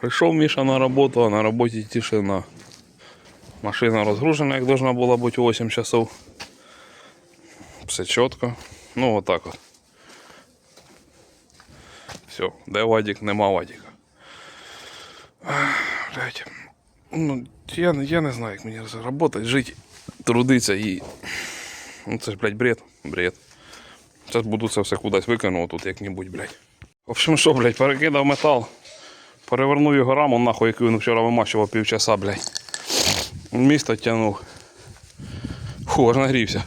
Прийшов Міша на роботу, а на роботі тишина. Машина розгружена, як должна була бути 8 часов. Все чітко. Ну, отак от. Все, де Вадик, нема Вадика. Блять. Ну, я, не- я не знаю, як мені працювати, жити, трудитися і. Ну це ж, блядь, бред. Бред. Зараз буду це все кудись викинув тут як-небудь, блядь. В общем, що, блядь, перекидав метал. Перевернув його раму, нахуй, яку він вчора вимащував півчаса, блядь. Місто тягнув. Фу, аж нагрівся.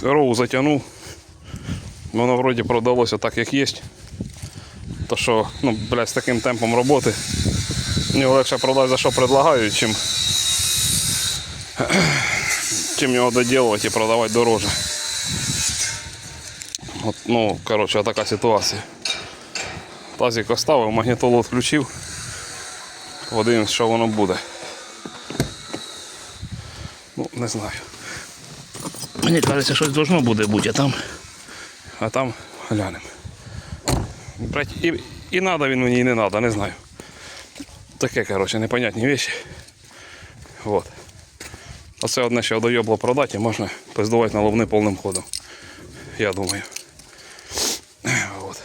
Корову затягнув. Воно вроді продалося так, як є. То що, ну, блядь, з таким темпом роботи. Мені легше продати за що предлагають, чим, чим його доділувати і продавати дороже. От, ну, коротше, така ситуація. Тазик оставив, магнітолу відключив. Подивимось, що воно буде. Ну, не знаю. Мені кажеться, щось должно буде бути, а там. А там глянемо. І, і надо він мені, і не надо, не знаю. Таке, коротше, непонятні речі. Вот. Оце одне ще одойобло продати можна пиздувати на ловни повним ходом. Я думаю. Вот.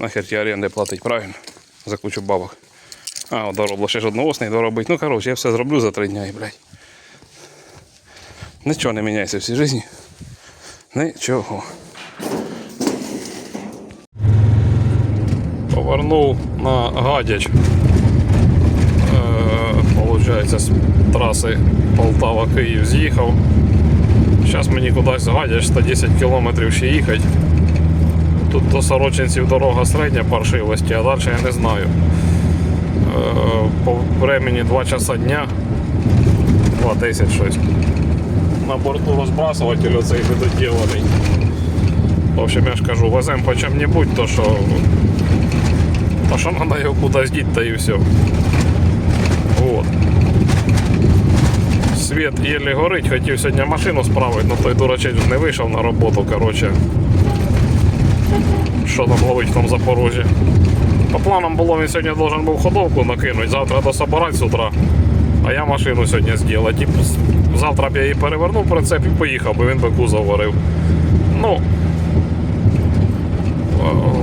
Нахер ті оренди платить правильно за кучу бабок. А, от доробло ще ж одноосний доробить. Ну, коротше, я все зроблю за три дня блядь. Нічого не міняється в цій житті. Нічого. Повернув на гадяч. Е, Получається, з траси Полтава-Київ з'їхав. Зараз мені кудись гадяч 110 кілометрів ще їхати. Тут до Сорочинців дорога середня паршивості, а далі я не знаю. Е, По времени 2 часа дня. 2.10 щось. На борту розбрасуватель оцей недоділений. В общем, я ж кажу, веземо по чим-небудь, то що. То що треба його кудись діти, та і все. Вот. Світ єлі горить, хотів сьогодні машину справити, але той дурачець не вийшов на роботу, коротше. Що там ловить в тому Запорожжі. По планам було, він сьогодні должен був ходовку накинути, завтра дособирати з утра. А я машину сьогодні зробив. Завтра б я її перевернув прицеп і поїхав, бо він би кузов варив. Ну,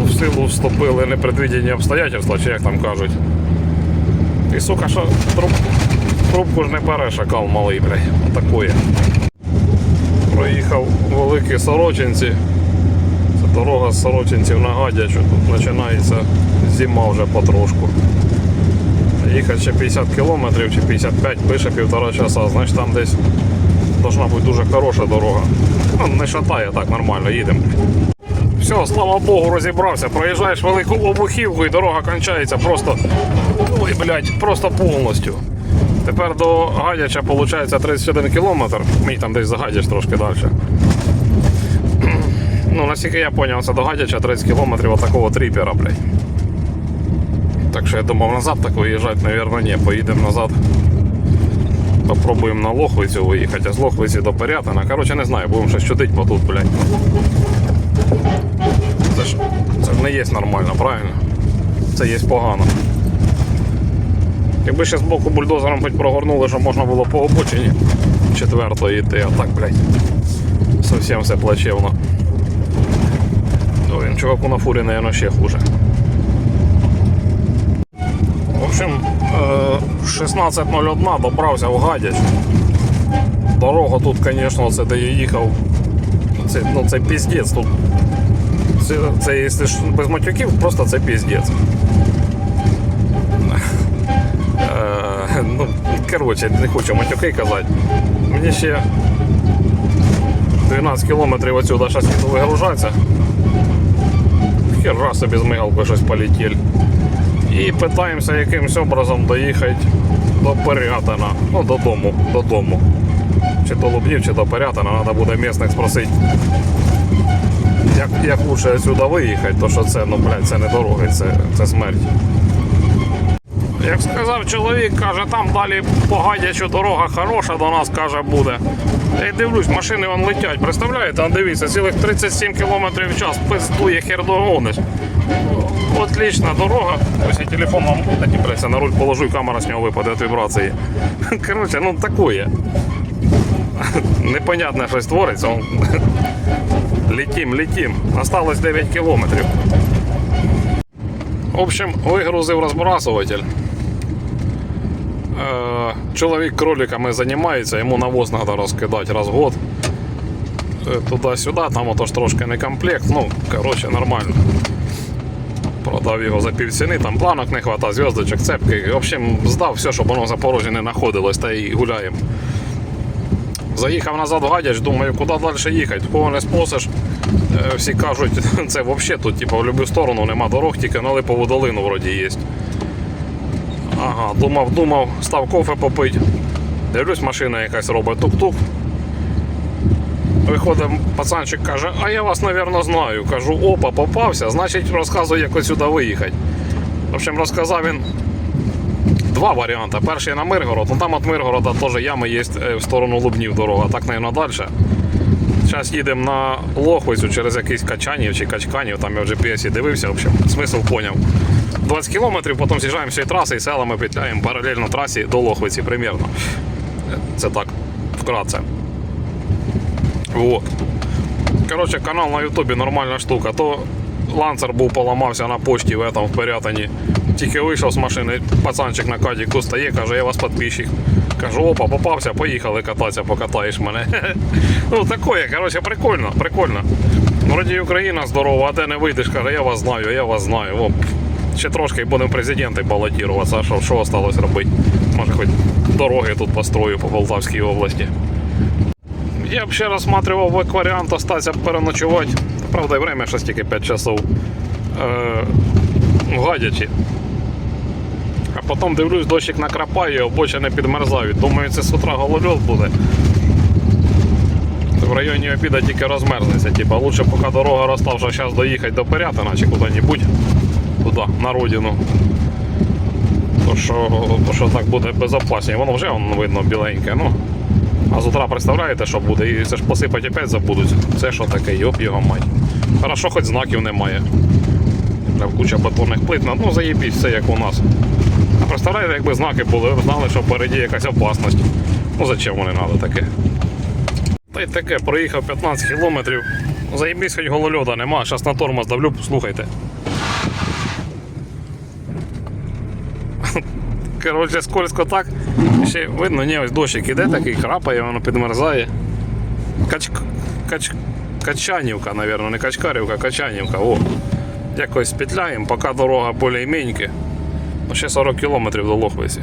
в силу вступили непредвидені обстоятельства, чи як там кажуть. І сука, що труб, трубку ж не бере шакал малий, блядь. Отакує. Проїхав великі сорочинці. Дорога з сорочинців на Гадячу. Тут починається зима вже потрошку. Їхати ще 50 кілометрів чи 55, пише півтора часа, значить там десь должна бути дуже хороша дорога. Ну, не шатає так нормально, їдемо. Все, слава Богу, розібрався. Проїжджаєш велику обухівку і дорога кончається просто. Ой, блядь, просто повністю. Тепер до Гадяча виходить 31 кілометр. Мій там десь загадяч трошки далі. Ну, наскільки я зрозумів, це до Гадяча 30 кілометрів отакого тріпера, блядь. Так що я думав назад так виїжджати, мабуть, ні, поїдемо назад. Попробуємо на Лохвицю виїхати, а з Лохвиці до Порятина. Коротше, не знаю, будемо щось чудити, бо тут, блядь. Це ж, це ж не є нормально, правильно? Це є погано. Якби ще з боку бульдозером хоч прогорнули, щоб можна було по обочині четвертої йти, а так, блядь. Совсем все плачевно. Чуваку на фурі, наверное, ще хуже. В общем, е, 16.01 добрався в Гадяч. Дорога тут, звісно, це де я їхав. Це, ну, це піздець тут. Це, це якщо без матюків, просто це піздець. Е, ну, коротше, не хочу матюки казати. Мені ще 12 кілометрів отсюда зараз вигружатися. Хера собі з мигалкою щось полетіль. І питаємося якимось образом доїхати до Порятина. Ну, додому, додому. Чи до Лубнів, чи до Порятина, треба буде місних спросити. Як, як лучше отсюда виїхати, то що це, ну, блядь, це не дороги, це, це смерть. Як сказав чоловік, каже, там далі по Гадячу дорога хороша до нас, каже, буде. Я дивлюсь, машини вон летять. Представляєте, а дивіться, цілих 37 км в час пиздує хер догониш. От отлична дорога. Ось я телефон вам блядь, на руль положу, і камера з нього випаде від вібрації. Коротше, ну такое. Непонятне щось твориться. Летім, летім. Осталось 9 кілометрів. В общем, вигрузив розбрасуватель. Е, Чоловік кроликами займається, йому навоз треба розкидати раз в год. Е, Туди-сюди, там отож трошки не комплект. Ну, коротше, нормально. Продав його за півціни, там планок не вистачає, зв'язочок, цепки. В общем, здав все, щоб воно в Запорожжі не знаходилось, та й гуляємо. Заїхав назад в Гадяч, думаю, куди далі їхати, кого не спосиш. Е, Всі кажуть, це взагалі тут, типу, в будь-яку сторону нема дорог, тільки на Липову долину вроді є. Ага, думав, думав, став кофе попить. Дивлюсь, машина якась робить тук-тук. Виходить, пацанчик каже, а я вас, мабуть, знаю. Кажу, опа, попався, значить розказує, як сюди виїхати. В общем, розказав він два варіанти. Перший на Миргород, ну там від Миргорода теж ями є е, в сторону Лубнів дорога, так, мабуть, далі. Зараз їдемо на Лохвицю через якийсь Качанів чи Качканів, там я в GPS дивився, в общем, смисл поняв. 20 кілометрів, потім з'їжджаємо з траси і селами петляємо паралельно трасі до Лохвиці примерно. Це так, вкратце. Вот. Коротше, канал на Ютубі нормальна штука. То ланцер був поламався на почті в этом в Пирятині. Тільки вийшов з машини, пацанчик на кадіку стає, каже, я вас підписчик. Кажу, опа, попався, поїхали кататися, покатаєш мене. ну таке, коротше, прикольно, прикольно. Вроді Україна здорова, а де не вийдеш, каже, я вас знаю, я вас знаю. О, ще трошки будемо президенти балотуватися, що, що осталось робити? Може хоч дороги тут построю по Полтавській області. Я б ще розсматривав як варіант остатися переночувати. Правда, і время щось тільки 5 часов. Е, в Гадячі. А потім дивлюсь, дощик накрапає, обочини підмерзають. Думаю, це з утра голольот буде. В районі обіда тільки розмерзнеться. Типа, лучше поки дорога розставша, зараз доїхати до Пирятина чи куди-небудь. Туди, на родину. То що, то що так буде без безопасніше. Воно вже воно видно біленьке. Ну, а з утра представляєте, що буде? І це ж посипати опять забудуть. Це що таке, йоп його мать. Хорошо, хоч знаків немає. Прям куча бетонних плит, ну заєбіть, все як у нас. А представляєте, якби знаки були, ви знали, що впереді якась опасність. Ну зачем вони треба таке? Та й таке, проїхав 15 кілометрів. Заєбісь, хоч голольода нема, зараз на тормоз давлю, слухайте. Коротше, скользко так. Ще видно, ні, ось дощик іде такий, храпає, воно підмерзає. Кач... Кач... Качанівка, мабуть, не Качкарівка, Качанівка. О. Якось петляємо, поки дорога більш-меньки. Ну, ще 40 кілометрів до Лохвиці.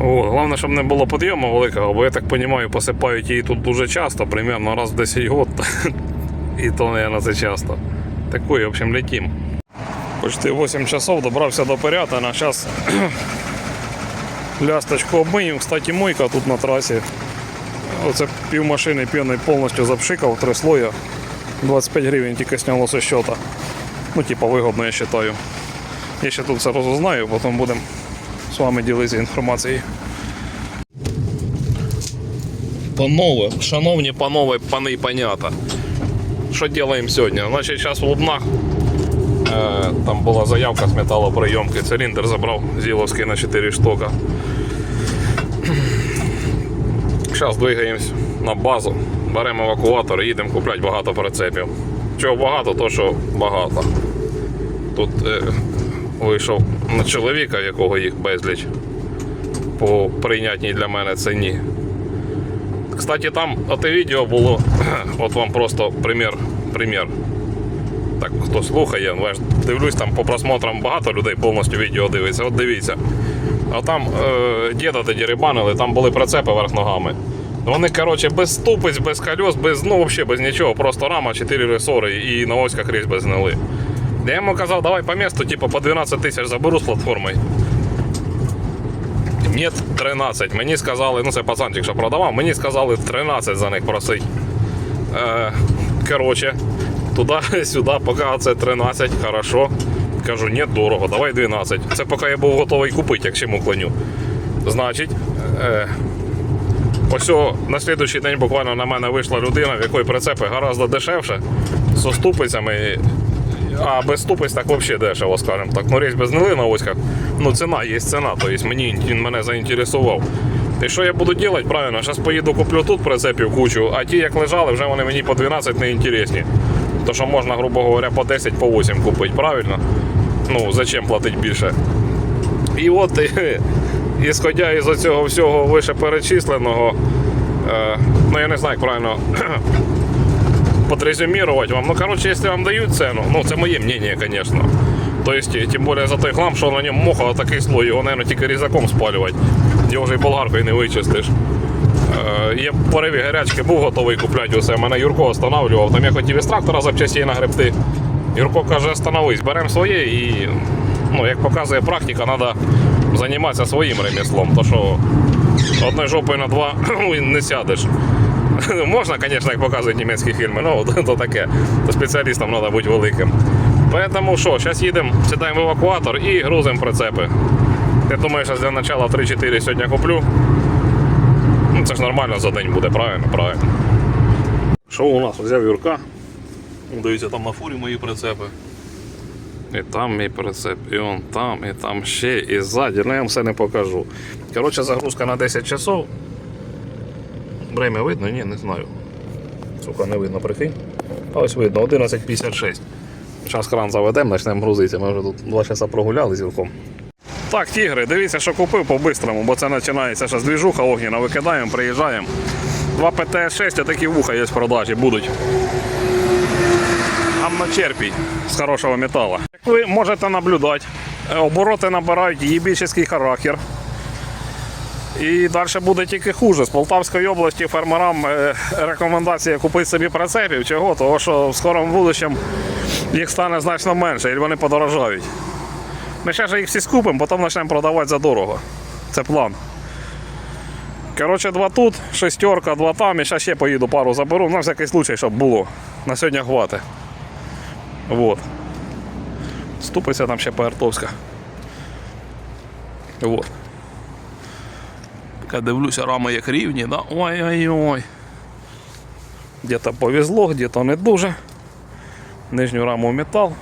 О, головне, щоб не було підйому великого, бо я так розумію, посипають її тут дуже часто, примерно раз в 10 років. І то, мабуть, це часто. Такою, в общем, летім. Почти 8 часов добрався до Пирятина. Зараз лясточку обмию. Кстати, мойка тут на трасі. Оце пів машини п'яний повністю запшикав, три слоя. 25 гривень тільки сняло зі счета. Ну, типа вигодно, я вважаю. Я ще тут все розузнаю, потім будемо з вами ділитися інформацією. Панове, шановні панове, пани і панята. Що робимо сьогодні? Значить, зараз в Лубнах Там була заявка з металоприйомки. Циліндр забрав Зіловський на 4 штука. Зараз двигаємось на базу, беремо евакуатор і їдемо купляти багато прицепів. Чого багато, то що багато. Тут е, вийшов на чоловіка, якого їх безліч по прийнятній для мене ціні. Кстати, там оте відео було, от вам просто примір, примір так хто слухає, ну, я ж дивлюсь там по просмотрам багато людей повністю відео дивиться. От дивіться. А там е, діда тоді рибанили, там були прицепи верх ногами. Вони, коротше, без ступиць, без колес, без, ну взагалі без нічого, просто рама, 4 ресори і на оськах різьби зняли. Я йому казав, давай по місту, типу, по 12 тисяч заберу з платформою. Ні, 13. Мені сказали, ну це пацанчик, що продавав, мені сказали 13 за них просить. Е, коротше, туди-сюди, поки це 13, хорошо. Кажу, ні, дорого, давай 12. Це поки я був готовий купити, як чому клоню. Значить, е, ось на слідуючий день буквально на мене вийшла людина, в якої прицепи гораздо дешевше, з ступицями а без ступиць так взагалі дешево, скажімо так. Ну, рейс без гнили на оськах, ну ціна є ціна, тобто мені він мене заінтересував. І що я буду робити? Правильно, зараз поїду куплю тут прицепів кучу, а ті, як лежали, вже вони мені по 12 не інтересні. То що можна, грубо говоря, по 10, по 8 купити, правильно? Ну, зачем платити більше? І от, і, ісходя із цього всього вище е, ну я не знаю, як правильно подрезюмировать вам. Ну, короче, если вам дают цену, ну, це моє мнение, конечно. То есть, більше за той хлам, що на ньому моха такий слой, його, наверное, тільки різаком спалювати. Його вже і болгаркою не вичистиш. Е, є в пориві гарячки, був готовий купляти усе. Мене Юрко останавливав. Там я хотів із трактора запчастей нагребти. Юрко каже, остановись, беремо своє і, ну, як показує практика, треба займатися своїм ремеслом. То що одною жопою на два не сядеш. Можна, звісно, як показують німецькі фільми, ну то, таке. То спеціалістам треба бути великим. Поэтому що, зараз їдемо, сідаємо в евакуатор і грузимо прицепи. Я думаю, що для начала 3-4 сьогодні куплю. Ну, це ж нормально за день буде, правильно? Правильно. Що у нас? Взяв Юрка. Дивіться, там на фурі мої прицепи. І там мій прицеп, і он там, і там ще, і ззаді. Ну я вам все не покажу. Коротше, загрузка на 10 часов. Время видно? Ні, не знаю. Сука, не видно, прикинь. А ось видно, 11.56. Зараз кран заведемо, почнемо грузитися. Ми вже тут 2 часа прогуляли з Юрком. Так, тігри, дивіться, що купив по-бистрому, бо це починається зараз двіжуха огніна, викидаємо, приїжджаємо. Два ПТС-6, а такі вуха є в продажі, будуть. Амночерпій з хорошого металу. Як ви можете наблюдати, е, обороти набирають єбічний характер. І далі буде тільки хуже. З Полтавської області фермерам е, рекомендація купити собі прицепів. Чого? Тому що в скорому будущем їх стане значно менше, і вони подорожають. Ми ще ж їх всі скупимо, потім почнемо продавати за дорого. Це план. Коротше, два тут, шестерка, два там, і зараз ще поїду пару заберу, на всякий случай, щоб було. На сьогодні хватить. Вот. Ступиться там ще Паертовська. Вот. Поки дивлюся, рами як рівні, да? Ой-ой-ой. Где-то повезло, где-то не дуже. Нижню раму метал.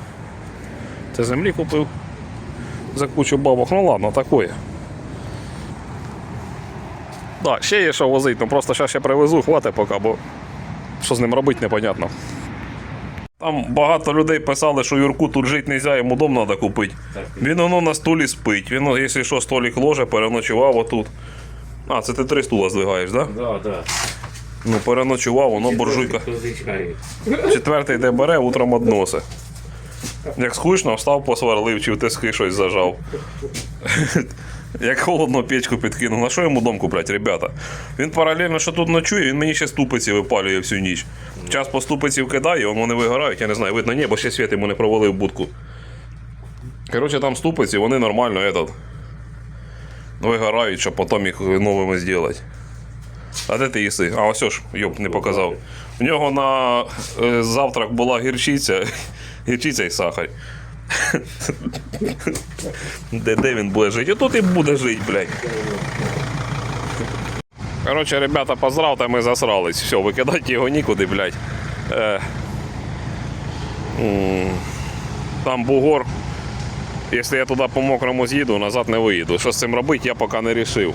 Це землі купив за кучу бабок. Ну ладно, такое. Да, ще є що возити, ну просто зараз ще привезу, хватить поки, бо що з ним робити непонятно. Там багато людей писали, що Юрку тут жити не можна, йому дом треба купити. Він воно на столі спить. Він, якщо що, столик ложе, переночував отут. А, це ти три стула здвигаєш, так? Да? Да, да. Ну, переночував, воно буржуйка. Четвертий де бере, утром односи. Як скучно, встав, посварлив, чи в тиски щось зажав. Як холодно печку підкинув. На що йому дом купляти, ребята? Він паралельно, що тут ночує, він мені ще ступиці випалює всю ніч. Час по ступиці вкидає, вони вигорають, я не знаю, видно, ні, бо ще світ йому не провалив будку. Коротше, там ступиці, вони нормально этот, вигорають, щоб потім їх новими зробити. А де ти їси? А ось ж, йоп, не показав. У нього на е, завтрак була гірчиця, гірчиця і сахар. Де, де він буде жити? Тут і буде жити, блядь. Коротше, ребята, поздравте, ми засрались. Все, викидати його нікуди, блядь. Е, там бугор. Якщо я туди по мокрому з'їду, назад не виїду. Що з цим робити, я поки не рішив.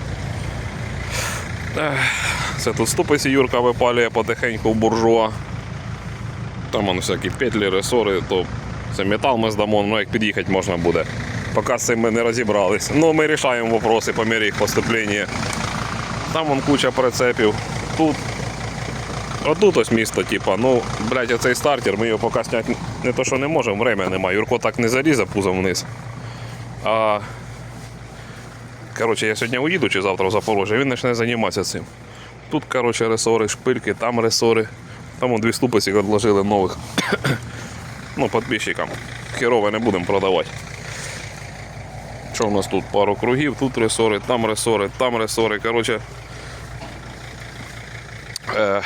Це тут ступиці Юрка випалює потихеньку в буржуа. Там вон всякі петлі, ресори, то це метал ми здамо, ну як під'їхати можна буде. Поки з цим ми не розібрались. Ну ми рішаємо вопроси по мірі їх поступлення. Там вон куча прицепів. Тут. Отут ось місто, типа, ну, блядь, оцей стартер, ми його поки зняти не то, що не можемо, время немає. Юрко так не зарізав пузом вниз. А Коротше, я сьогодні уїду чи завтра в Запорожжя, він почне займатися цим. Тут, коротше, ресори, шпильки, там ресори. Там дві ступиці відложили нових. ну, підписчикам. Херове не будемо продавати. Що у нас тут? Пару кругів, тут ресори, там ресори, там ресори. Коротше, е,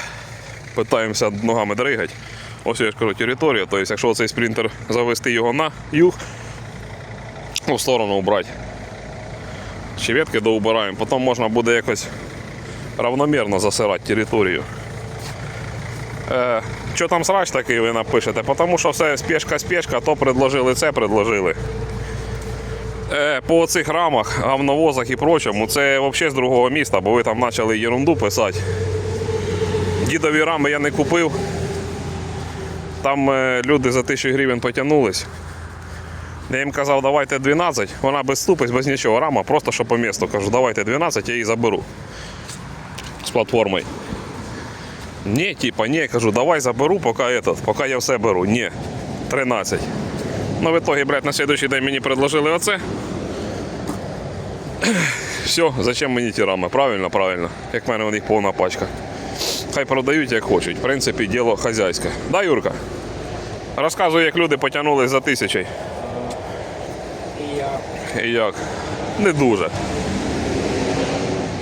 питаємося ногами дригати. Ось я ж кажу, територія. Тобто, якщо цей спринтер завести його на юг, ну, в сторону убрати. Ще ветки доубираємо, потім можна буде якось равномірно засирати територію. Е, що там срач такий ви напишете? Тому що все спешка, спешка, то предложили, це предложили. Е, по цих рамах, гавновозах і прочому, це взагалі з другого міста, бо ви там почали ерунду писати. Дідові рами я не купив. Там е, люди за 1000 гривень потягнулись. Я їм казав, давайте 12, вона без ступиць, без нічого, рама, просто що по місту. Кажу, давайте 12, я її заберу з платформою. Ні, типа, ні, кажу, давай заберу, поки, этот, поки я все беру. Ні, 13. Ну, в итоге, блядь, на следующий день мені предложили оце. Все, зачем мені ті рами? Правильно, правильно. Як в мене у них повна пачка. Хай продають як хочуть. В принципі, діло хазяйське. Да, Юрка? Розказуй, як люди потягнулись за тисячі. І як? Не дуже.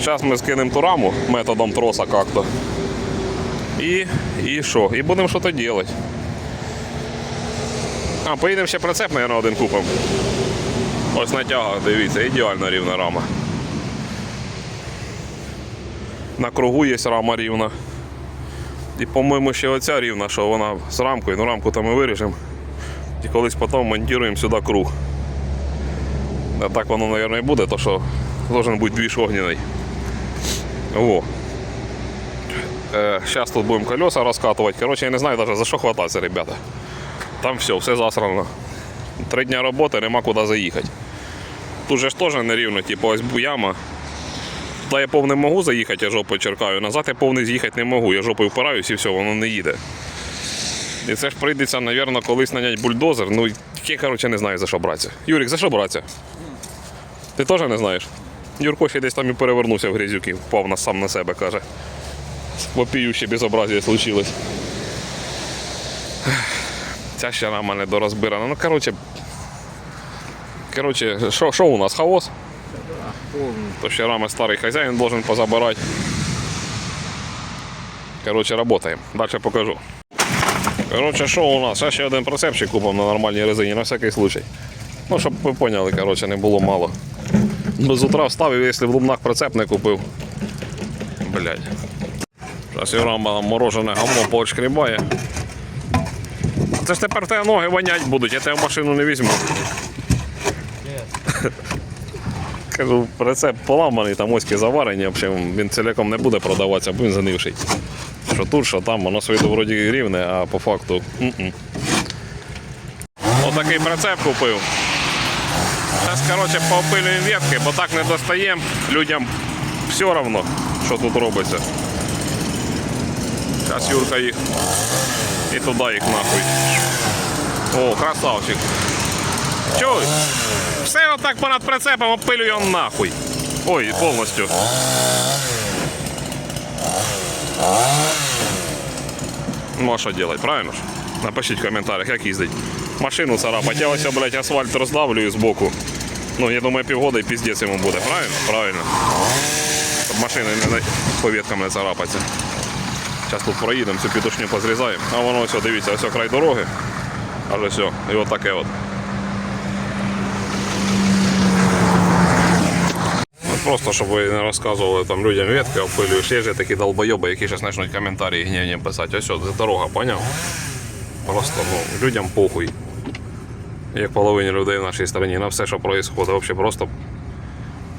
Зараз ми скинемо ту раму методом троса як-то. І, і що? І будемо щось робити. А, поїдемо ще прицеп, мабуть, один купимо. Ось на тягах, дивіться, ідеально рівна рама. На кругу є рама рівна. І, по-моєму, ще оця рівна, що вона з рамкою, ну рамку там ми виріжемо. І колись потім монтуємо сюди круг. А так воно, мабуть, і буде, то що должен бути двіж огняний. О. Зараз тут будемо колеса розкатувати. Коротше, я не знаю навіть за що хвататися, ребята. Там все, все засрано. Три дня роботи, нема куди заїхати. Тут же ж теж нерівно, типу ось яма. Туди я повне можу заїхати, я жопою черкаю. Назад я повний з'їхати не можу. Я жопою впираюсь і все, воно не їде. І це ж прийдеться, мабуть, колись наняти бульдозер. Ну, я, коротше, не знаю за що братися. Юрік, за що братися? Ти теж не знаєш? Юрко ще десь там і перевернувся в грязюки, впав на сам на себе, каже. Вопіюще безобразие случилось. Ця ще рама не дорозбирана. Ну, коротше. Коротше, що, у нас? Хаос? То ще рами старий хазяїн должен позабирати. Коротше, работаємо. Далі покажу. Коротше, що у нас? Ще один прицепчик купив на нормальній резині, на всякий случай. Ну, щоб ви поняли, коротше, не було мало. Бо з утра вставив, якщо в лумнах прицеп не купив. Блять. Зараз нам морожене говно поочкрібає. Це ж тепер тебе ноги вонять будуть, я тебе в машину не візьму. Кажу, прицеп поламаний, там оськи заварені, він ціляком не буде продаватися, бо він занивший. Що тут, що там, воно виду вроді рівне, а по факту. м-м. Отакий прицеп купив. Зараз, коротше, поопилюємо ветки, бо так не достаємо. Людям все одно, що тут робиться. Зараз Юрка їх і туди їх нахуй. О, красавчик. Чуй? Все отак понад прицепом опилює он нахуй. Ой, повністю. Ну а що робити, правильно ж? Напишіть в коментарях, як їздить. Машину царапать. Я ось, блядь, асфальт роздавлюю збоку. Ну, я думаю, півгода і піздець йому буде, правильно? Правильно. Щоб машини не по веткам не царапаться. Зараз тут проїдемо, цю пітушню позрізаємо. А воно ось, дивіться, ось край дороги. Аж ось, і от. Ну, Просто щоб ви не розказували там людям ветки, опилюєш. Є ж такі долбойоби, які зараз почнуть коментарі гнівні писати. Ось це дорога, поняв? Просто ну, людям похуй. Як половині людей в нашій країні на все, що відбувається. Просто.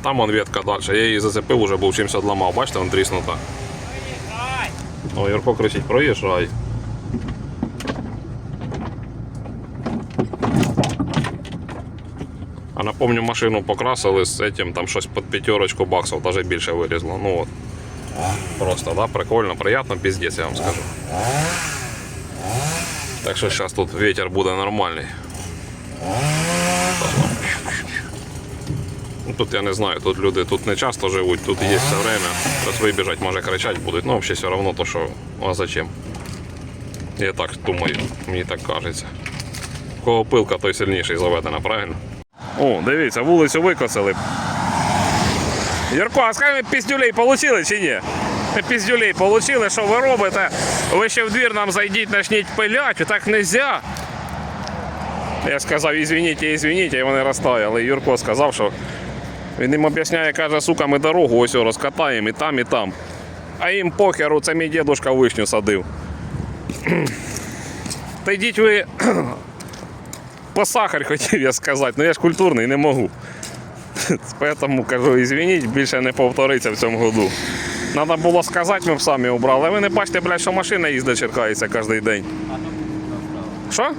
Там он ветка далі. Я її зацепив, уже був чимось одламав. Бачите, вон тріснута. О, Юрко кричить, проїжджай. А напомню, машину покрасили з этим, там щось під п'ятерочку баксів, навіть більше вилізло. Ну от. Просто, да, прикольно, приємно, піздець, я вам скажу. Так що зараз тут ветер буде нормальний. Ну, Тут я не знаю, тут люди тут не часто живуть, тут є все время. Зараз вибіжать, може кричати будуть, ну взагалі все одно то, що а зачем? Я так думаю, мені так кажеться. Кого пилка, той сильніший заведена, правильно? О, дивіться, вулицю викосили. Ярко, а скажи, піздюлей получили чи ні? Ми Піздюлей получили, що ви робите? Ви ще в двір нам зайдіть, почніть пилять, так нельзя. Я сказав, ізвініть, ізвініть, і вони розтаяли. Юрко сказав, що він їм об'ясняє, каже, сука, ми дорогу ось розкатаємо і там, і там. А їм похеру, це мій дідушка вишню садив. Та йдіть ви по сахар хотів я сказати, але я ж культурний не можу. Тому кажу, ізвініть, більше не повториться в цьому году. Треба було сказати, ми б самі обрали. А ви не бачите, блядь, що машина їздить, черкається кожен день. Що?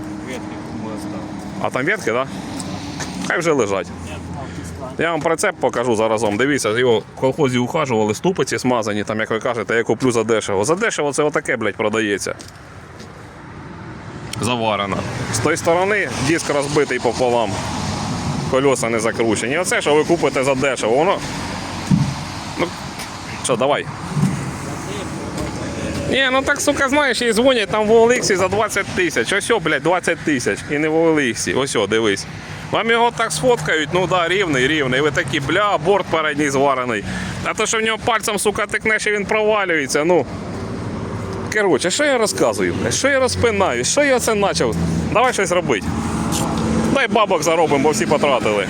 А там ветки, так? Да? Хай вже лежать. Я вам прицеп покажу заразом. Дивіться, його в колхозі ухажували, ступиці смазані, там, як ви кажете, я куплю за дешево. За дешево це отаке, блядь, продається. Заварено. З тої сторони диск розбитий пополам. Кольоса не закручені. Оце, що ви купите за дешево, воно. Ну, що, давай. Ні, ну так, сука, знаєш, і дзвонять там в OLX за 20 тисяч. Ось, о, блядь, 20 тисяч. І не в OLX. Ось, дивись. Вам його так сфоткають, ну да, рівний, рівний. Ви такі, бля, борт передній зварений. А то, що в нього пальцем, сука, тикнеш і він провалюється, ну. Коротше, що я розказую? Що я розпинаю? Що я це почав? Давай щось робити. Дай бабок заробимо, бо всі потратили.